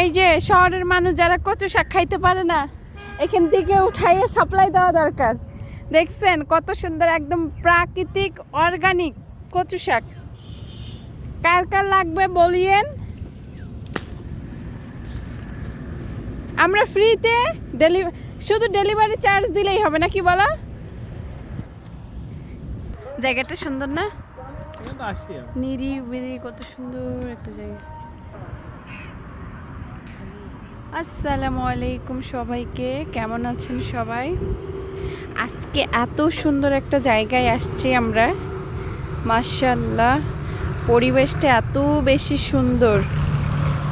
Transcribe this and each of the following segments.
এই যে শহরের মানুষ যারা কচু শাক খাইতে পারে না এখান থেকে উঠাইয়ে সাপ্লাই দেওয়া দরকার। দেখছেন কত সুন্দর একদম প্রাকৃতিক অর্গানিক কচু শাক। কার কার লাগবে বলিয়েন। আমরা ফ্রিতে ডেলি শুধু ডেলিভারি চার্জ দিলেই হবে নাকি বলো? জায়গাটা সুন্দর না। নিরিবিলি কত সুন্দর একটা জায়গা। আসসালামু আলাইকুম সবাইকে, কেমন আছেন সবাই? আজকে এত সুন্দর একটা জায়গায় আসছি আমরা। মার্শাল্লাহ পরিবেশটা এত বেশি সুন্দর।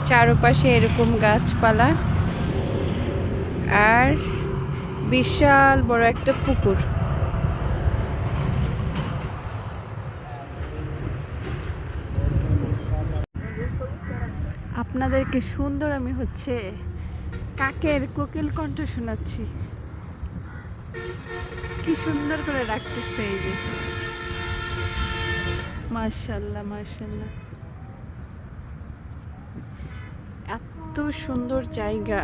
চারপাশে এরকম গাছপালা। আর বিশাল বড় একটা পুকুর। আপনাদেরকে সুন্দর আমি হচ্ছে কাকের কোকিল কণ্ঠ শোনাচ্ছি। কি সুন্দর করে রাখতেছে এই যে। মার্শাল্লাহ মার্শাল্লাহ এত সুন্দর জায়গা।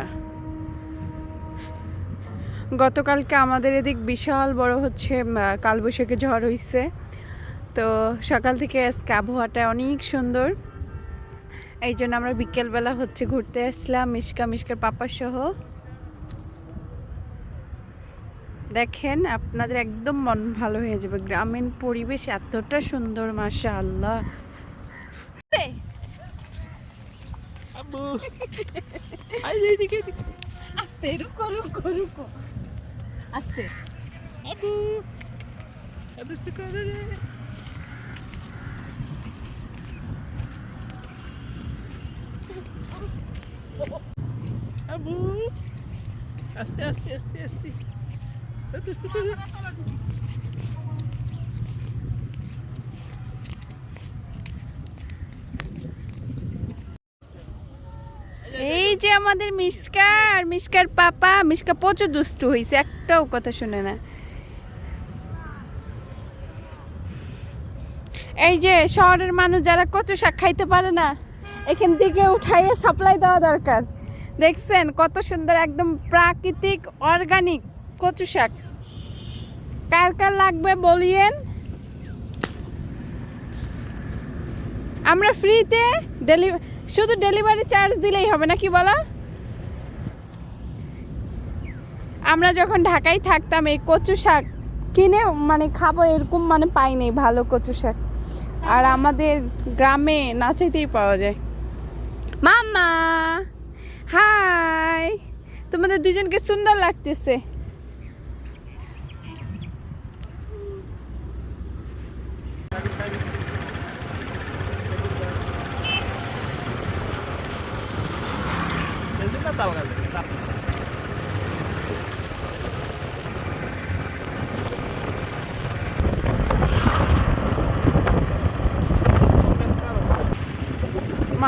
গতকালকে আমাদের এদিক বিশাল বড় হচ্ছে কালবৈশাখী ঝড় হইছে। তো সকাল থেকে আজকে আবহাওয়াটা অনেক সুন্দর। এই জন্য আমরা বিকেলবেলা হচ্ছে ঘুরতে আসলাম মিশকা মিশকার পাপা সহ। দেখেন আপনাদের একদম মন ভালো হয়ে যাবে। গ্রামীণ পরিবেশ এতটা সুন্দর মাসা আল্লাহ। আস্তে রুকো রুকো রুকো। আস্তে। করে আস্তে এই যে আমাদের মিশকা আর মিশকার পাপা মিশকা প্রচুর দুষ্টু হয়েছে একটাও কথা শুনে না। এই যে শহরের মানুষ যারা কচু শাক খাইতে পারে না, এখান থেকে উঠাইয়ে সাপ্লাই দেওয়া দরকার। দেখছেন কত সুন্দর একদম প্রাকৃতিক অর্গানিক কচু শাক। কার কার লাগবে বলিয়েন। আমরা ফ্রিতে ডেলি শুধু ডেলিভারি চার্জ দিলেই হবে নাকি বলো? আমরা যখন ঢাকায় থাকতাম এই কচু শাক কিনে মানে খাব এরকম মানে পাই নাই ভালো কচু শাক। আর আমাদের গ্রামে না চাইতেই পাওয়া যায়। মামা হাই তোমাদের দুজনকে সুন্দর লাগতেছে জলদি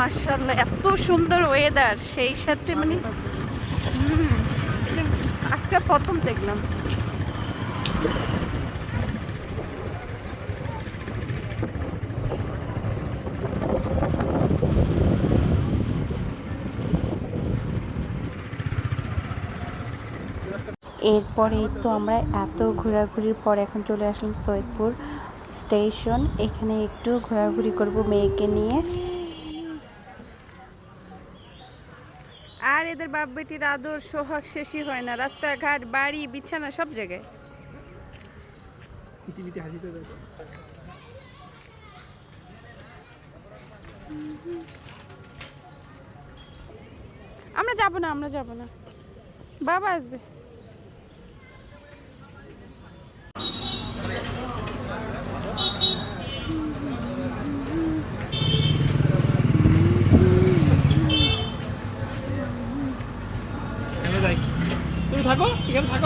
মার্শাল্লাহ এত সুন্দর ওয়েদার সেই সাথে মানে আজকে প্রথম দেখলাম। এরপরেই তো আমরা এত ঘোরাঘুরির পর এখন চলে আসলাম সৈয়দপুর স্টেশন। এখানে একটু ঘোরাঘুরি করব মেয়েকে নিয়ে। আর এদের বাপ বেটির আদর সোহাগ শেষই হয় না। রাস্তাঘাট বাড়ি বিছানা সব জায়গায়। পৃথিবীতে আমরা যাব না আমরা যাব না। বাবা আসবে এখানে যাই তুমি থাকো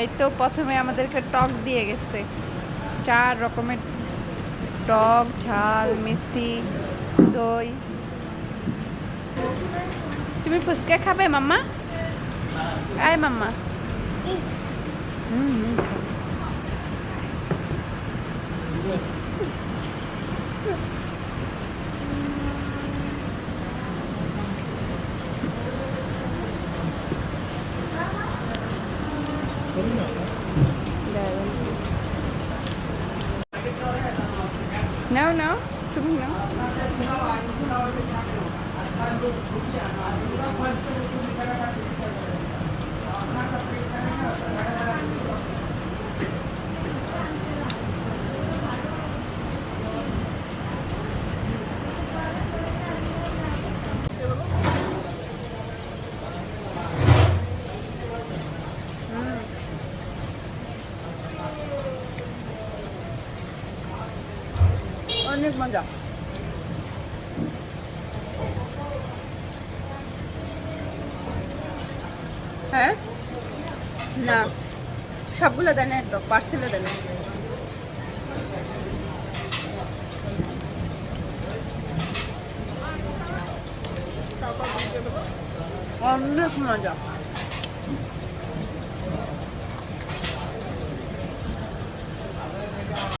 এই তো প্রথমে আমাদেরকে টক দিয়ে গেছে। চার রকমের টক, ঝাল, মিষ্টি, দই। তুমি ফুচকা খাবে, মাম্মা? আয় মাম্মা। হুম নাও নাও তুমি নাও অনেক মজা। হ্যাঁ? না সবগুলো দেন তো পার্সেলে দেন অনেক মজা।